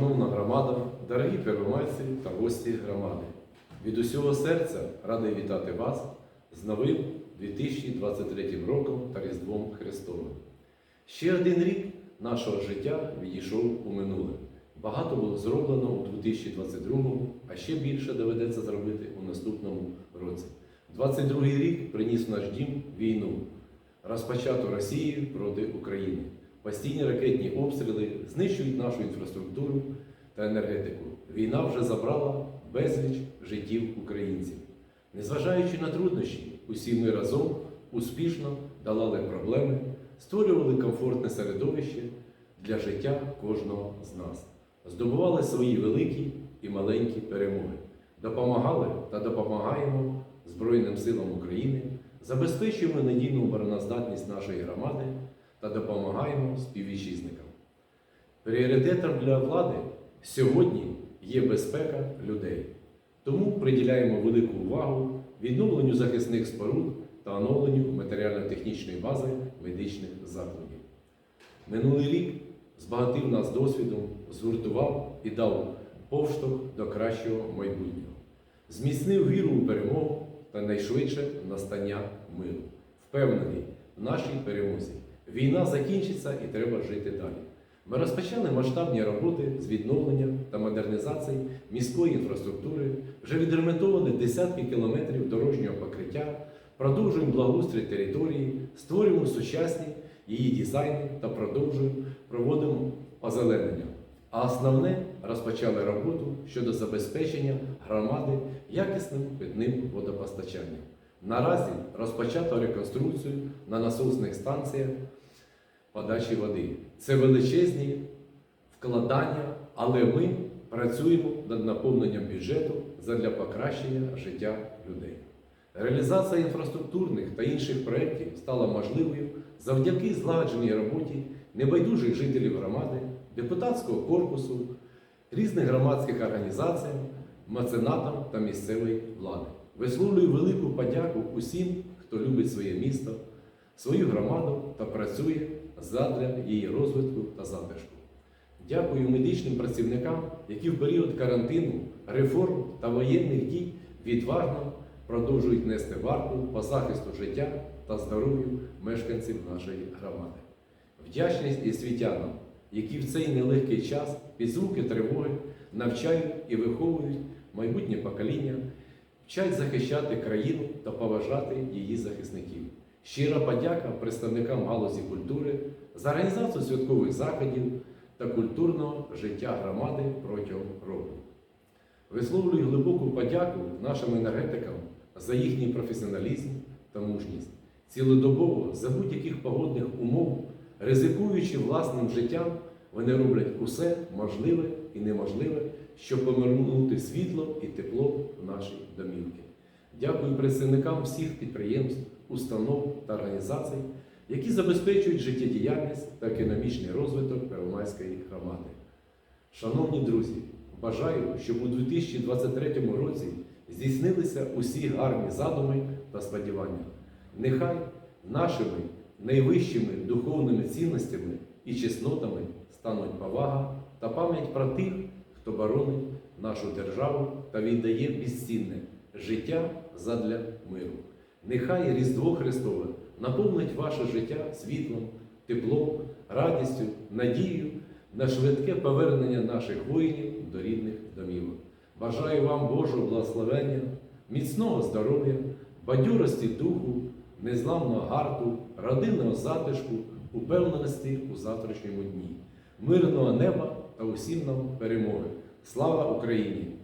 Шановна громада, дорогі первомайці та гості громади, від усього серця радий вітати вас з новим 2023 роком та Різдвом Христовим. Ще один рік нашого життя відійшов у минуле. Багато було зроблено у 2022, а ще більше доведеться зробити у наступному році. 22 рік приніс наш дім війну, розпочату Росією проти України. Постійні ракетні обстріли знищують нашу інфраструктуру та енергетику. Війна вже забрала безліч життів українців. Незважаючи на труднощі, усі ми разом успішно долали проблеми, створювали комфортне середовище для життя кожного з нас, здобували свої великі і маленькі перемоги, допомагали та допомагаємо Збройним силам України, забезпечуємо надійну обороноздатність нашої громади та допомагаємо співвітчизникам. Пріоритетом для влади сьогодні є безпека людей. Тому приділяємо велику увагу відновленню захисних споруд та оновленню матеріально-технічної бази медичних закладів. Минулий рік збагатив нас досвідом, згуртував і дав повштовх до кращого майбутнього, зміцнив віру у перемогу та найшвидше настання миру. Впевнений в нашій перемозі. Війна закінчиться і треба жити далі. Ми розпочали масштабні роботи з відновлення та модернізації міської інфраструктури, вже відремонтовано десятки кілометрів дорожнього покриття, продовжуємо благоустрій території, створюємо сучасні її дизайни та продовжуємо проводимо озеленення. А основне розпочали роботу щодо забезпечення громади якісним питним водопостачанням. Наразі розпочато реконструкцію на насосних станціях подачі води. Це величезні вкладання, але ми працюємо над наповненням бюджету задля покращення життя людей. Реалізація інфраструктурних та інших проєктів стала можливою завдяки злагодженій роботі небайдужих жителів громади, депутатського корпусу, різних громадських організацій, меценатам та місцевої влади. Висловлюю велику подяку усім, хто любить своє місто, свою громаду та працює задля її розвитку та затишку. Дякую медичним працівникам, які в період карантину, реформ та воєнних дій відважно продовжують нести варту по захисту життя та здоров'ю мешканців нашої громади. Вдячність і світянам, які в цей нелегкий час під звуки тривоги навчають і виховують майбутнє покоління, вчать захищати країну та поважати її захисників. Щира подяка представникам галузі культури за організацію святкових заходів та культурного життя громади протягом року. Висловлюю глибоку подяку нашим енергетикам за їхній професіоналізм та мужність. Цілодобово, за будь-яких погодних умов, ризикуючи власним життям, вони роблять усе можливе і неможливе, щоб повернути світло і тепло в наші домівки. Дякую представникам всіх підприємств, установ та організацій, які забезпечують життєдіяльність та економічний розвиток Первомайської громади. Шановні друзі, бажаю, щоб у 2023 році здійснилися усі гарні задуми та сподівання. Нехай нашими найвищими духовними цінностями і чеснотами стануть повага та пам'ять про тих, хто боронить нашу державу та віддає безцінне життя задля миру. Нехай Різдво Христове наповнить ваше життя світлом, теплом, радістю, надією на швидке повернення наших воїнів до рідних домівок. Бажаю вам Божого благословення, міцного здоров'я, бадьорості духу, незламного гарту, родинного затишку, упевненості у завтрашньому дні, мирного неба та усім нам перемоги. Слава Україні!